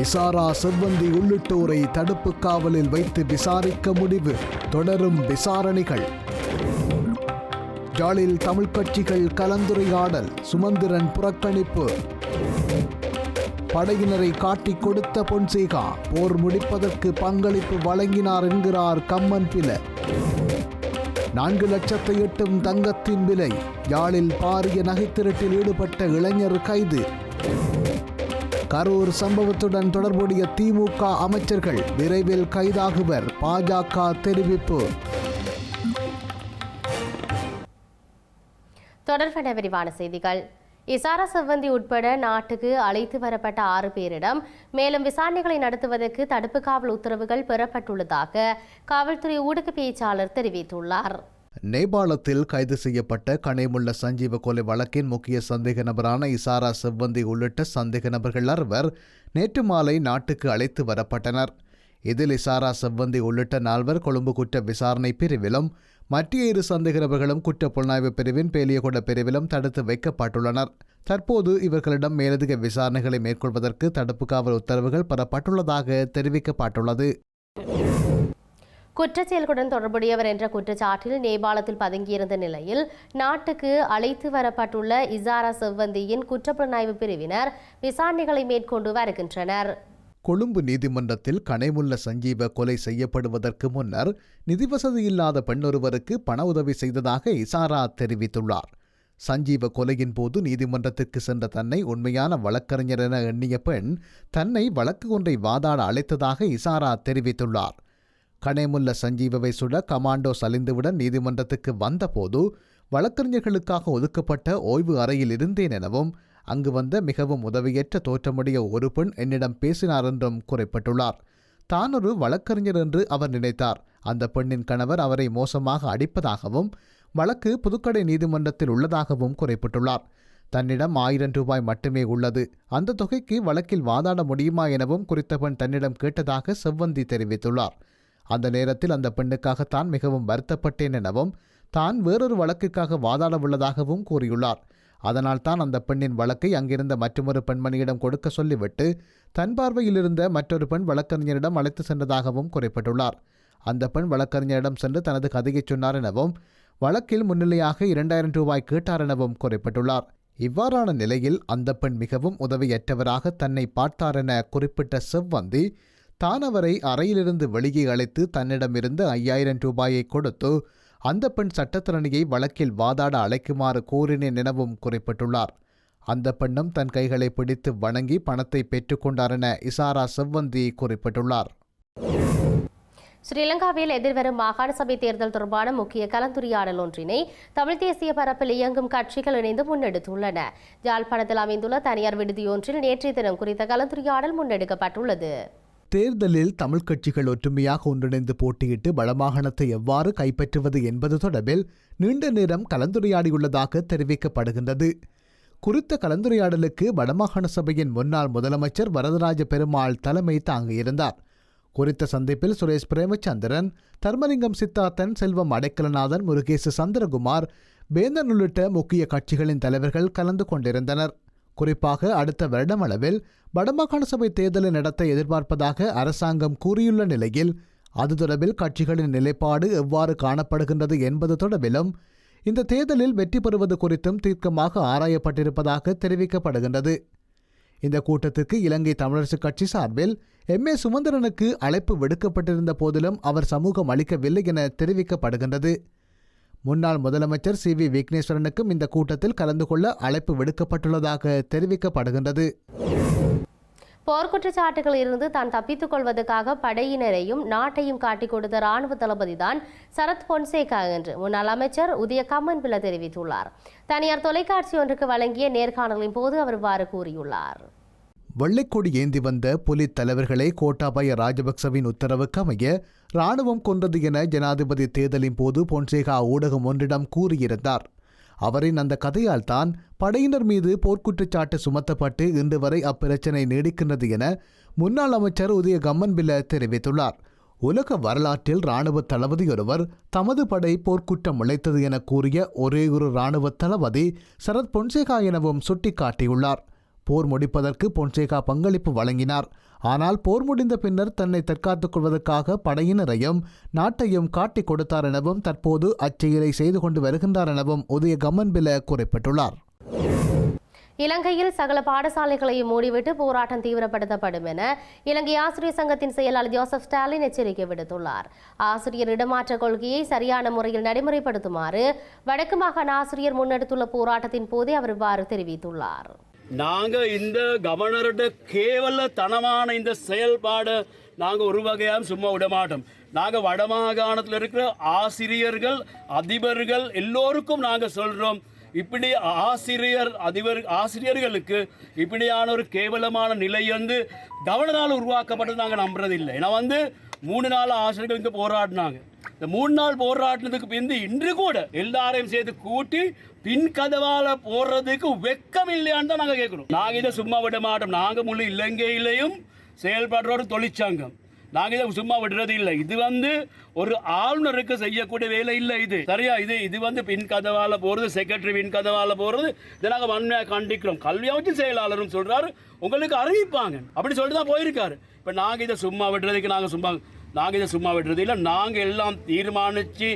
இசாரா செவ்வந்தி உள்ளிட்டோரை தடுப்பு காவலில் வைத்து விசாரிக்க முடிவு. தொடரும் விசாரணைகள். ஜாலில் தமிழ் கட்சிகள் கலந்துரையாடல் சுமந்திரன் புறக்கணிப்பு. படையினரை காட்டிக் கொடுத்த பொன்சேகா போர் முடிப்பதற்கு பங்களிப்பு வழங்கினார் என்கிறார் கம்மன் பில நான்கு லட்சத்தை எட்டும் தங்கத்தின் விலை. யாழில் பாரிய நகைத்திருட்டில் ஈடுபட்ட இளைஞர் கைது. கரூர் சம்பவத்துடன் தொடர்புடைய திமுக அமைச்சர்கள் விரைவில் கைதாகுவர். பாஜக தெரிவிப்பு. தொடர்பென விரிவான செய்திகள். இசாரா செவ்வந்தி உட்பட நாட்டுக்கு அழைத்து வரப்பட்ட ஆறு பேரிடம் மேலும் விசாரணைகளை நடத்துவதற்கு தடுப்பு காவல் உத்தரவுகள் பெறப்பட்டுள்ளதாக காவல்துறை ஊடக பேச்சாளர் தெரிவித்துள்ளார். நேபாளத்தில் கைது செய்யப்பட்ட கனைமுள்ள சஞ்சீவ கொலை வழக்கின் முக்கிய சந்தேக நபரான இசாரா செவ்வந்தி உள்ளிட்ட சந்தேக நபர்கள் அறுவர் நேற்று மாலை நாட்டுக்கு அழைத்து வரப்பட்டனர். இதில் இசாரா செவ்வந்தி உள்ளிட்ட நால்வர் கொழும்பு குற்ற விசாரணை பிரிவிலும் மற்ற இரு சந்தேக நபர்களும் குற்ற புலனாய்வு பிரிவின் பேலியகொட பிரிவிலும் தடுத்து வைக்கப்பட்டுள்ளனர். தற்போது இவர்களிடம் மேலதிக விசாரணைகளை மேற்கொள்வதற்கு தடுப்பு காவல் உத்தரவுகள் பெறப்பட்டுள்ளதாக தெரிவிக்கப்பட்டுள்ளது. குற்றச்செயல்களுடன் தொடர்புடையவர் என்ற குற்றச்சாட்டில் நேபாளத்தில் பதுங்கியிருந்த நிலையில் நாட்டுக்கு அழைத்து வரப்பட்டுள்ள இசாரா செவ்வந்தியின் குற்றப்புலனாய்வு பிரிவினர் விசாரணைகளை மேற்கொண்டு வருகின்றனர். கொழும்பு நீதிமன்றத்தில் கனைமுள்ள சஞ்சீவ கொலை செய்யப்படுவதற்கு முன்னர் நிதிவசதி இல்லாத பெண்ணொருவருக்கு பண உதவி செய்ததாக இசாரா தெரிவித்துள்ளார். சஞ்சீவ கொலையின் போது நீதிமன்றத்திற்கு சென்ற தன்னை உண்மையான வழக்கறிஞர் என எண்ணிய பெண் தன்னை வழக்கு ஒன்றை வாதாட அழைத்ததாக இசாரா தெரிவித்துள்ளார். கனேமுல்ல சஞ்சீவவை சுட கமாண்டோ சலிந்துவிடன் நீதிமன்றத்துக்கு வந்தபோது வழக்கறிஞர்களுக்காக ஒதுக்கப்பட்ட ஓய்வு அறையில் இருந்தேன் எனவும் அங்கு வந்த மிகவும் உதவியற்ற தோற்றமுடைய ஒரு பெண் என்னிடம் பேசினார் என்றும் குறிப்பிட்டுள்ளார். தான் ஒரு வழக்கறிஞர் என்று அவர் நினைத்தார். அந்த பெண்ணின் கணவர் அவரை மோசமாக அடிப்பதாகவும் வழக்கு புதுக்கடை நீதிமன்றத்தில் உள்ளதாகவும் குறிப்பிட்டுள்ளார். தன்னிடம் ஆயிரம் ரூபாய் மட்டுமே உள்ளது. அந்த தொகைக்கு வழக்கில் வாதாட முடியுமா எனவும் குறித்த பெண் தன்னிடம் கேட்டதாக செவ்வந்தி தெரிவித்துள்ளார். அந்த நேரத்தில் அந்த பெண்ணுக்காக தான் மிகவும் வருத்தப்பட்டேன் எனவும் தான் வேறொரு வழக்குக்காக வாதாட உள்ளதாகவும் கூறியுள்ளார். அதனால் தான் அந்த பெண்ணின் வழக்கை அங்கிருந்த மற்றொரு பெண்மணியிடம் கொடுக்க சொல்லிவிட்டு தன் பார்வையில் இருந்த மற்றொரு பெண் வழக்கறிஞரிடம் அழைத்து சென்றதாகவும் குறிப்பிட்டுள்ளார். அந்த பெண் வழக்கறிஞரிடம் சென்று தனது கதையை சொன்னார் எனவும் வழக்கில் முன்னிலையாக இரண்டாயிரம் ரூபாய் கேட்டார் எனவும் குறிப்பிட்டுள்ளார். இவ்வாறான நிலையில் அந்த பெண் மிகவும் உதவியற்றவராக தன்னை பார்த்தார் என குறிப்பிட்ட செவ்வந்தி தான் அவரை அறையிலிருந்து வெளியே அழைத்து தன்னிடமிருந்து ஐயாயிரம் ரூபாயை கொடுத்து அந்த பெண் சட்டத்திறனியை வழக்கில் வாதாட அழைக்குமாறு கூறினேன் எனவும் குறிப்பிட்டுள்ளார். அந்த பெண்ணும் தன் கைகளை பிடித்து வணங்கி பணத்தை பெற்றுக்கொண்டார் என இசாரா செவ்வந்தி குறிப்பிட்டுள்ளார். ஸ்ரீலங்காவில் எதிர்வரும் மாகாண சபை தேர்தல் தொடர்பான முக்கிய கலந்துரையாடல் ஒன்றினை தமிழ் தேசிய பரப்பில் இயங்கும் கட்சிகள் இணைந்து முன்னெடுத்துள்ளன. யாழ்ப்பாணத்தில் அமைந்துள்ள தனியார் விடுதியொன்றில் நேற்றைய தினம் குறித்த கலந்துரையாடல் முன்னெடுக்கப்பட்டுள்ளது. தேர்தலில் தமிழ் கட்சிகள் ஒற்றுமையாக ஒன்றிணைந்து போட்டியிட்டு வடமாகாணத்தை எவ்வாறு கைப்பற்றுவது என்பது தொடர்பில் நீண்ட நேரம் கலந்துரையாடியுள்ளதாக தெரிவிக்கப்படுகின்றது. குறித்த கலந்துரையாடலுக்கு வடமாகாண சபையின் முன்னாள் முதலமைச்சர் வரதராஜ பெருமாள் தலைமை தாங்கியிருந்தார். குறித்த சந்திப்பில் சுரேஷ் பிரேமச்சந்திரன் தர்மலிங்கம் சித்தார்த்தன் செல்வம் அடைக்கலநாதன் முருகேசு சந்திரகுமார் வேந்தன் உள்ளிட்ட முக்கிய கட்சிகளின் தலைவர்கள் கலந்து கொண்டிருந்தனர். குறிப்பாக அடுத்த வருடமளவில் வடமாகாண சபை தேர்தலை நடத்த எதிர்பார்ப்பதாக அரசாங்கம் கூறியுள்ள நிலையில் அது தொடர்பில் கட்சிகளின் நிலைப்பாடு எவ்வாறு காணப்படுகின்றது என்பது தொடர்பிலும் இந்த தேர்தலில் வெற்றி பெறுவது குறித்தும் தீர்க்கமாக ஆராயப்பட்டிருப்பதாக தெரிவிக்கப்படுகின்றது. இந்த கூட்டத்திற்கு இலங்கை தமிழரசுக் கட்சி சார்பில் எம். ஏ. சுமந்திரனுக்கு அழைப்பு விடுக்கப்பட்டிருந்த போதிலும் அவர் சமூகம் அளிக்கவில்லை என தெரிவிக்கப்படுகின்றது. முன்னாள் முதலமைச்சர் சி வி விக்னேஸ்வரனுக்கும் இந்த கூட்டத்தில் கலந்து கொள்ள அழைப்பு விடுக்கப்பட்டுள்ளதாக தெரிவிக்கப்படுகின்றது. போர்க்குற்றச்சாட்டுகளில் இருந்து தான் தப்பித்துக் கொள்வதற்காக படையினரையும் நாட்டையும் காட்டிக் கொடுத்த ராணுவ தளபதிதான் சரத் பொன்சேகா என்று முன்னாள் அமைச்சர் உதய கம்மன் பிள்ள தெரிவித்துள்ளார். தனியார் தொலைக்காட்சி ஒன்றுக்கு வழங்கிய நேர்காணலின் போது அவர் இவ்வாறு கூறியுள்ளார். வெள்ளைக்கொடி ஏந்தி வந்த புலித் தலைவர்களை கோட்டாபய ராஜபக்சவின் உத்தரவுக்கு அமைய இராணுவம் கொன்றது என ஜனாதிபதி தேர்தலின் போது பொன்சேகா ஊடகம் ஒன்றிடம் கூறியிருந்தார். அவரின் அந்த கதையால் தான் படையினர் மீது போர்க்குற்றச்சாட்டு சுமத்தப்பட்டு இன்று வரை அப்பிரச்சினை நீடிக்கின்றது என முன்னாள் அமைச்சர் உதய கம்மன்பில தெரிவித்துள்ளார். உலக வரலாற்றில் இராணுவ தளபதி ஒருவர் தமது படை போர்க்குற்றம் இழைத்தது என கூறிய ஒரே ஒரு இராணுவ தளபதி சரத் பொன்சேகா எனவும் சுட்டிக்காட்டியுள்ளார். போர் முடிப்பதற்கு பொன்சேகா பங்களிப்பு வழங்கினார். ஆனால் போர் முடிந்த பின்னர் தன்னை தற்காத்துக் கொள்வதற்காக படையினரையும் நாட்டையும் காட்டிக் கொடுத்தார் எனவும் தற்போது அச்செயலை செய்து கொண்டு வருகின்றார் எனவும் உதய கமன்பில குறிப்பிட்டுள்ளார். இலங்கையில் சகல பாடசாலைகளையும் மூடிவிட்டு போராட்டம் தீவிரப்படுத்தப்படும் என இலங்கை ஆசிரியர் சங்கத்தின் செயலாளர் ஜோசப் ஸ்டாலின் எச்சரிக்கை விடுத்துள்ளார். ஆசிரியர் இடமாற்ற கொள்கையை சரியான முறையில் நடைமுறைப்படுத்துமாறு வடக்கு மாகாண ஆசிரியர் முன்னெடுத்துள்ள போராட்டத்தின் போதே அவர் இவ்வாறு தெரிவித்துள்ளார். நாங்கள் இந்த கவர்னர்கிட்ட கேவல தனமான இந்த செயல்பாடை நாங்கள் ஒரு வகையாக சும்மா விட மாட்டோம். நாங்க வடமாகாணத்தில் இருக்கிற ஆசிரியர்கள் அதிபர்கள் எல்லோருக்கும் நாங்கள் சொல்கிறோம் இப்படி ஆசிரியர் அதிபர் ஆசிரியர்களுக்கு இப்படியான ஒரு கேவலமான நிலை வந்து கவர்னரால் உருவாக்கப்பட்டது நாங்கள் நம்புறதில்லை. ஏன்னா வந்து மூணு நாள் ஆசிரியர்கள் இங்கே போராடினாங்க. இந்த மூணு நாள் போராட்டினதுக்கு பிந்து இன்று கூட எல்லாரையும் சேர்த்து கூட்டி பின் கதவால போடுறதுக்கு வெக்கம் இல்லையான்னு தான் நாங்கள் கேட்குறோம். நாங்கள் இதை சும்மா விட மாட்டோம். நாங்கள் முழு இலங்கையிலையும் செயல்படுற ஒரு தொழிற்சங்கம். நாங்கள் இதை சும்மா விடுறது இல்லை. இது வந்து ஒரு ஆளுநருக்கு செய்யக்கூடிய வேலை இல்லை இது. சரியா? இது இது வந்து பின் கதவால போகிறது செக்ரட்டரி பின் கதவால போகிறது இதை நாங்கள் வன்மையாக கண்டிக்கிறோம். கல்வி அமைச்சு செயலாளரும் சொல்கிறாரு உங்களுக்கு அறிவிப்பாங்க. அப்படி சொல்லிட்டு தான் போயிருக்காரு. இப்போ நாங்கள் இதை சும்மா விடுறதுக்கு நாங்கள் சும்மா நாங்கள் இதை சும்மா விடுறது இல்லை. நாங்கள் எல்லாம் தீர்மானித்து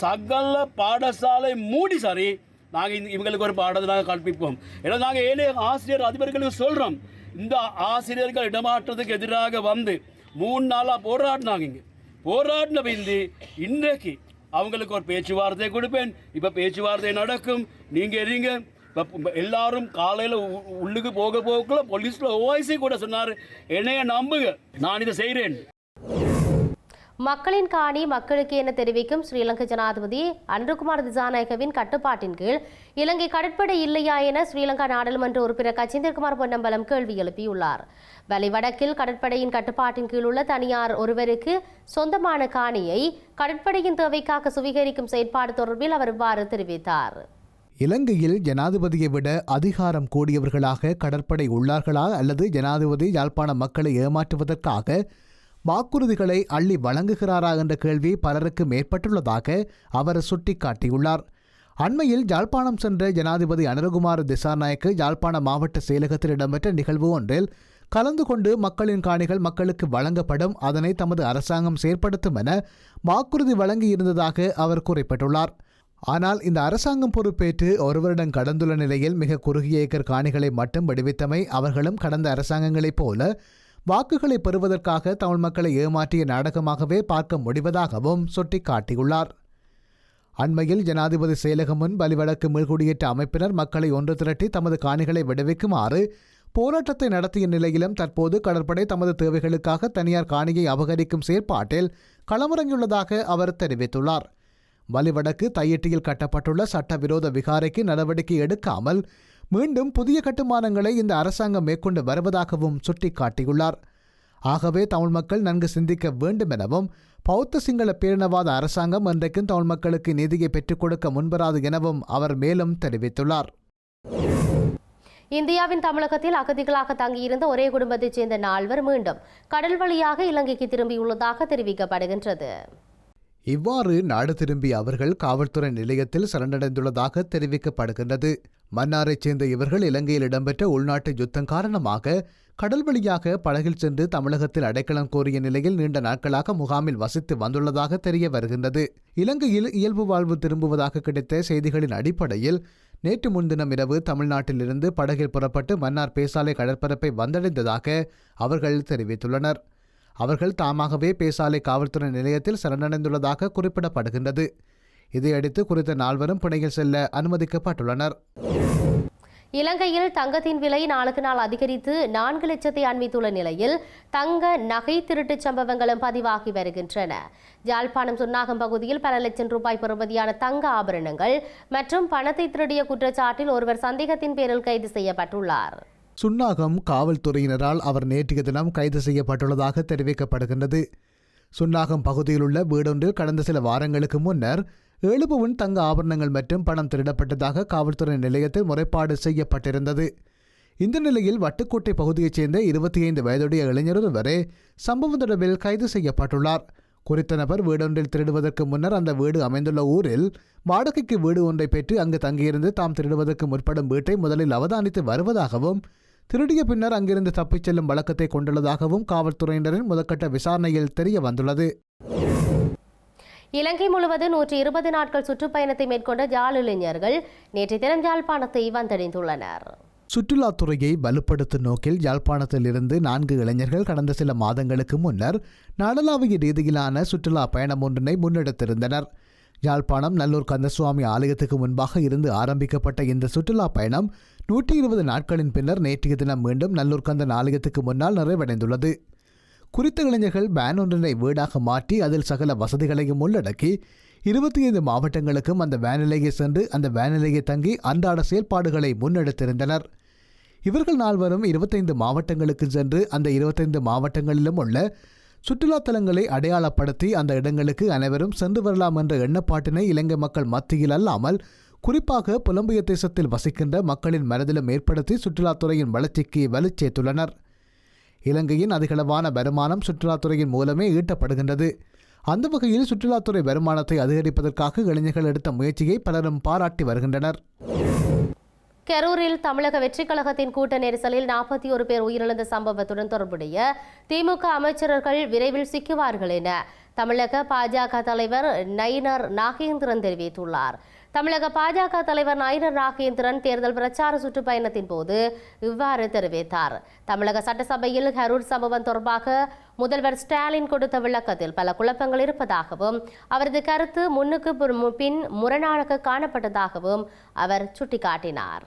சகல பாடசாலை மூடி சரி நாங்கள் இவங்களுக்கு ஒரு பாடத்தை நாங்கள் கற்பிப்போம். ஏன்னா நாங்கள் ஏழை ஆசிரியர் அதிபர்களுக்கு சொல்கிறோம் இந்த ஆசிரியர்கள் இடமாற்றத்துக்கு எதிராக வந்து மூணு நாளாக போராடினாங்க இங்கே. போராடின பிந்தி இன்றைக்கு அவங்களுக்கு ஒரு பேச்சுவார்த்தை கொடுப்பேன். இப்போ பேச்சுவார்த்தை நடக்கும். நீங்கள் எறீங்க இப்போ எல்லாரும் காலையில் உள்ளுக்கு போக போகக்குள்ள போலீஸில் ஓய்சி கூட சொன்னார். என்னைய நம்புங்க. நான் இதை செய்கிறேன் மக்களின் காணி மக்களுக்கு என தெரிவிக்கும் ஸ்ரீலங்கா ஜனாதிபதி அன்ருகுமார் திசாநாயகவின் கட்டுப்பாட்டின் கீழ் இலங்கை கடற்படை இல்லையா என ஸ்ரீலங்கா நாடாளுமன்ற உறுப்பினர் கச்சிந்திரகுமார் பொன்னம்பலம் கேள்வி எழுப்பியுள்ளார். வலை வடக்கில் கடற்படையின் கட்டுப்பாட்டின் கீழ் உள்ள தனியார் ஒருவருக்கு சொந்தமான காணியை கடற்படையின் தேவைக்காக சுவீகரிக்கும் செயற்பாடு தொடர்பில் அவர் இவ்வாறு தெரிவித்தார். இலங்கையில் ஜனாதிபதியை விட அதிகாரம் கூடியவர்களாக கடற்படை உள்ளார்களா அல்லது ஜனாதிபதி யாழ்ப்பாண மக்களை ஏமாற்றுவதற்காக வாக்குறுதிகளை அள்ளி வழங்குகிறாரா என்ற கேள்வி பலருக்கு மேற்பட்டுள்ளதாக அவர் சுட்டிக்காட்டியுள்ளார். அண்மையில் யாழ்ப்பாணம் சென்ற ஜனாதிபதி அனுரகுமார் திசாநாயக்கு யாழ்ப்பாண மாவட்ட செயலகத்தில் இடம்பெற்ற நிகழ்வு ஒன்றில் கலந்து கொண்டு மக்களின் காணிகள் மக்களுக்கு வழங்கப்படும் அதனை தமது அரசாங்கம் செயற்படுத்தும் என வாக்குறுதி வழங்கியிருந்ததாக அவர் குறிப்பிட்டுள்ளார். ஆனால் இந்த அரசாங்கம் பொறுப்பேற்று ஒரு வருடம் கடந்துள்ள நிலையில் மிக குறுகிய ஏக்கர் காணிகளை மட்டும் விடுவித்தமை அவர்களும் கடந்த அரசாங்கங்களைப் போல வாக்குகளை பெறுவதற்காக தமிழ் மக்களை ஏமாற்றிய நாடகமாகவே பார்க்க முடிவதாகவும் சுட்டிக்காட்டியுள்ளார். அண்மையில் ஜனாதிபதி செயலகம் முன் பலிவழக்கு மீள்குடியேற்ற அமைப்பினர் மக்களை ஒன்று திரட்டி தமது காணிகளை விடுவிக்குமாறு போராட்டத்தை நடத்திய நிலையிலும் தற்போது கடற்படை தமது தேவைகளுக்காக தனியார் காணியை அபகரிக்கும் செயற்பாட்டில் களமிறங்கியுள்ளதாக அவர் தெரிவித்துள்ளார். வலிவடக்கு தையிட்டியில் கட்டப்பட்டுள்ள சட்டவிரோத விகாரைக்கு நடவடிக்கை எடுக்காமல் மீண்டும் புதிய கட்டுமானங்களை இந்த அரசாங்கம் மேற்கொண்டு வருவதாகவும் சுட்டிக்காட்டியுள்ளார். ஆகவே தமிழ் மக்கள் நன்கு சிந்திக்க வேண்டும் எனவும் பௌத்த சிங்கள பேரினவாத அரசாங்கம் இன்றைக்கும் தமிழ் மக்களுக்கு நிதியை பெற்றுக் கொடுக்க முன்வராது எனவும் அவர் மேலும் தெரிவித்துள்ளார். இந்தியாவின் தமிழகத்தில் அகதிகளாக தங்கியிருந்த ஒரே குடும்பத்தைச் சேர்ந்த நால்வர் மீண்டும் கடல் வழியாக இலங்கைக்கு திரும்பியுள்ளதாக தெரிவிக்கப்படுகின்றது. இவ்வாறு நாடு திரும்பிய அவர்கள் காவல்துறை நிலையத்தில் சரணடைந்துள்ளதாக தெரிவிக்கப்படுகின்றது. மன்னாரைச் சேர்ந்த இவர்கள் இலங்கையில் இடம்பெற்ற உள்நாட்டு யுத்தம் காரணமாக கடல் வழியாக படகில் சென்று தமிழகத்தில் அடைக்கலம் கோரிய நிலையில் நீண்ட நாட்களாக முகாமில் வசித்து வந்துள்ளதாக தெரிய வருகின்றது. இலங்கையில் இயல்பு வாழ்வு திரும்புவதாக கிடைத்த செய்திகளின் அடிப்படையில் நேற்று முன்தினம் இரவு தமிழ்நாட்டிலிருந்து படகில் புறப்பட்டு மன்னார் பேசாலை கடற்பரப்பை வந்தடைந்ததாக அவர்கள் தெரிவித்துள்ளனர். அவர்கள் தாமாகவே பேசாலை காவல்துறை நிலையத்தில் சரணடைந்துள்ளதாக குறிப்பிடப்படுகின்றது. இதையடுத்து குறித்த நால்வரும் பிணையில் செல்ல அனுமதிக்கப்பட்டுள்ளனர். இலங்கையில் தங்கத்தின் விலை நாளுக்கு நாள் அதிகரித்து நான்கு லட்சத்தை அண்மித்துள்ள நிலையில் தங்க நகை திருட்டுச் சம்பவங்களும் பதிவாகி வருகின்றன. யாழ்ப்பாணம் சுன்னாகம் பகுதியில் பல லட்சம் ரூபாய் பெறுமதியான தங்க ஆபரணங்கள் மற்றும் பணத்தை திருடிய குற்றச்சாட்டில் ஒருவர் சந்தேகத்தின் பேரில் கைது செய்யப்பட்டுள்ளார். சுன்னாகம் காவல்துறையினரால் அவர் நேற்றைய தினம் கைது செய்யப்பட்டுள்ளதாக தெரிவிக்கப்படுகின்றது. சுன்னாகம் பகுதியில் உள்ள வீடொன்றில் கடந்த சில வாரங்களுக்கு முன்னர் எழுபவன் தங்க ஆபரணங்கள் மற்றும் பணம் திருடப்பட்டதாக காவல்துறை நிலையத்தில் முறைப்பாடு செய்யப்பட்டிருந்தது. இந்த நிலையில் வட்டுக்கோட்டை பகுதியைச் சேர்ந்த இருபத்தி ஐந்து வயதுடைய இளைஞர் ஒருவரே சம்பவம் தொடர்பில் கைது செய்யப்பட்டுள்ளார். குறித்த நபர் வீடொன்றில் திருடுவதற்கு முன்னர் அந்த வீடு அமைந்துள்ள ஊரில் வாடகைக்கு வீடு ஒன்றை பெற்று அங்கு தங்கியிருந்து தாம் திருடுவதற்கு முற்படும் வீட்டை முதலில் அவதானித்து வருவதாகவும் திருடிய பின்னர் அங்கிருந்து தப்பிச் செல்லும் வழக்கத்தை கொண்டுள்ளதாகவும் காவல்துறையினரின் முதற்கட்ட விசாரணையில் தெரிய வந்துள்ளது. இலங்கை முழுவதும் நூற்றி இருபது நாட்கள் சுற்றுப்பயணத்தை மேற்கொண்ட ஜாழ் இளைஞர்கள் நேற்று தினம் யாழ்ப்பாணத்தை வந்தடைந்துள்ளனர். சுற்றுலாத்துறையை வலுப்படுத்தும் நோக்கில் யாழ்ப்பாணத்தில் இருந்து நான்கு இளைஞர்கள் கடந்த சில மாதங்களுக்கு முன்னர் நாடளாவிய ரீதியிலான சுற்றுலா பயணம் ஒன்றினை முன்னெடுத்திருந்தனர். யாழ்ப்பாணம் நல்லூர் கந்தசுவாமி ஆலயத்துக்கு முன்பாக இருந்து ஆரம்பிக்கப்பட்ட இந்த சுற்றுலா பயணம் நூற்றி இருபது நாட்களின் பின்னர் நேற்றைய தினம் மீண்டும் நல்லூர் கந்தன் ஆலயத்துக்கு முன்னால் நிறைவடைந்துள்ளது. குறித்த இளைஞர்கள் வேன் ஒன்றினை வீடாக மாற்றி அதில் சகல வசதிகளையும் உள்ளடக்கி இருபத்தி ஐந்து மாவட்டங்களுக்கும் அந்த வேனிலேயே சென்று அந்த வேனிலேயே தங்கி அன்றாட செயல்பாடுகளை முன்னெடுத்திருந்தனர். இவர்கள் நால்வரும் இருபத்தைந்து மாவட்டங்களுக்கு சென்று அந்த இருபத்தைந்து மாவட்டங்களிலும் உள்ள சுற்றுலா தலங்களை அடையாளப்படுத்தி அந்த இடங்களுக்கு அனைவரும் சென்று வரலாம் என்ற எண்ணப்பாட்டினை இலங்கை மக்கள் மத்தியில் அல்லாமல் குறிப்பாக புலம்பெயர் தேசத்தில் வசிக்கின்ற மக்களின் மனதிலும் ஏற்படுத்தி சுற்றுலாத்துறையின் வளர்ச்சிக்கு வலுச்சேர்த்துள்ளனர். இலங்கையின் அதிகளவான வருமானம் சுற்றுலாத்துறையின் மூலமே ஈட்டப்படுகின்றது. அந்த வகையில் சுற்றுலாத்துறை வருமானத்தை அதிகரிப்பதற்காக இளைஞர்கள் எடுத்த முயற்சியை பலரும் பாராட்டி வருகின்றனர். கரூரில் தமிழக வெற்றிக் கழகத்தின் கூட்ட நெரிசலில் நாற்பத்தி ஒரு பேர் உயிரிழந்த சம்பவத்துடன் தொடர்புடைய திமுக அமைச்சர்கள் விரைவில் சிக்குவார்கள் என தமிழக பாஜக தலைவர் நயினர் நாகேந்திரன் தெரிவித்துள்ளார். தமிழக பாஜக தலைவர் நயினர் ராகேந்திரன் தேர்தல் பிரச்சார சுற்றுப்பயணத்தின் போது இவ்வாறு தெரிவித்தார். தமிழக சட்டசபையில் ஹரூர் சம்பவம் தொடர்பாக முதல்வர் ஸ்டாலின் கொடுத்த விளக்கத்தில் பல குழப்பங்கள் இருப்பதாகவும் அவரது கருத்து முன்னுக்கு பின் பின் முரணாக காணப்பட்டதாகவும் அவர் சுட்டிக்காட்டினார்.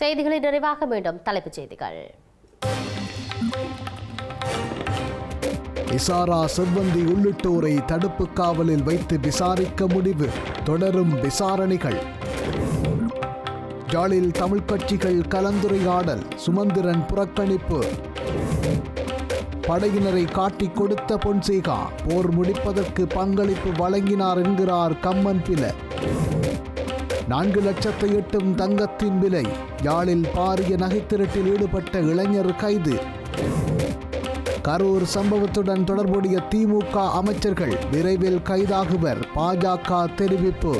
செய்திகளின் நிறைவாக மீண்டும் தலைப்புச் செய்திகள். விசாரா செவ்வந்தி உள்ளிட்டோரை தடுப்பு காவலில் வைத்து விசாரிக்க முடிவு. தொடரும் விசாரணைகள். யாழில் தமிழ் கட்சிகள் கலந்துரையாடல் சுமந்திரன் புறக்கணிப்பு. படையினரை காட்டிக் கொடுத்த பொன்சேகா போர் முடிப்பதற்கு பங்களிப்பு வழங்கினார் என்கிறார் கம்மன் பில. நான்கு லட்சத்தை எட்டும் தங்கத்தின் விலை. யாழில் பாரிய நகைத்திரட்டில் ஈடுபட்ட இளைஞர் கைது. கரூர் சம்பவத்துடன் தொடர்புடைய திமுக அமைச்சர்கள் விரைவில் கைதாகுவர். பாஜக தெரிவிப்பு.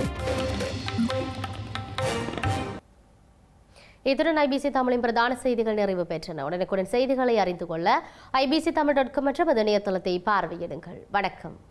இத்துடன் ஐபிசி தமிழின் பிரதான செய்திகள் நிறைவு பெற்றன. உடனுக்குடன் செய்திகளை அறிந்து கொள்ள ஐபிசி தமிழ் டாட் காம் மற்றும் அதன் இணையதளத்தை பார்வையிடுங்கள். வணக்கம்.